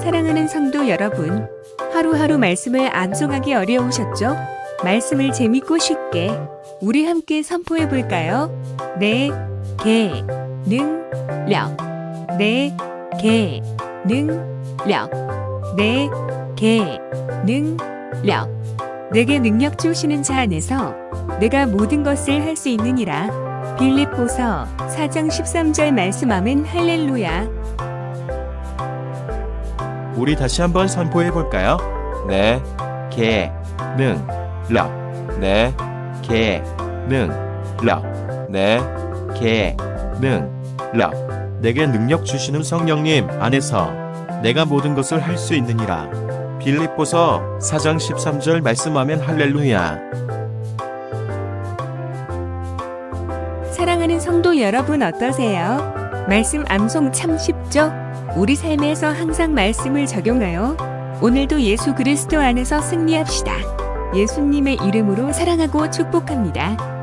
사랑하는 성도 여러분, 하루하루 말씀을 암송하기 어려우셨죠? 말씀을 재밌고 쉽게 우리 함께 선포해 볼까요? 내, 개, 능, 력. 내, 개, 능, 력. 내, 개, 능, 력. 내게 능력 주시는 자 안에서 내가 모든 것을 할 수 있느니라. 빌립보서 4장 13절 말씀하면 할렐루야. 우리 다시 한번 선포해 볼까요? 네, 개, 능, 력. 네, 개, 능, 력. 네, 개, 능, 력. 내게 능력 주시는 성령님 안에서 내가 모든 것을 할 수 있느니라. 빌립보서 4장 13절 말씀하면 할렐루야. 사랑하는 성도 여러분 어떠세요? 말씀 암송 참 쉽죠? 우리 삶에서 항상 말씀을 적용하여 오늘도 예수 그리스도 안에서 승리합시다. 예수님의 이름으로 사랑하고 축복합니다.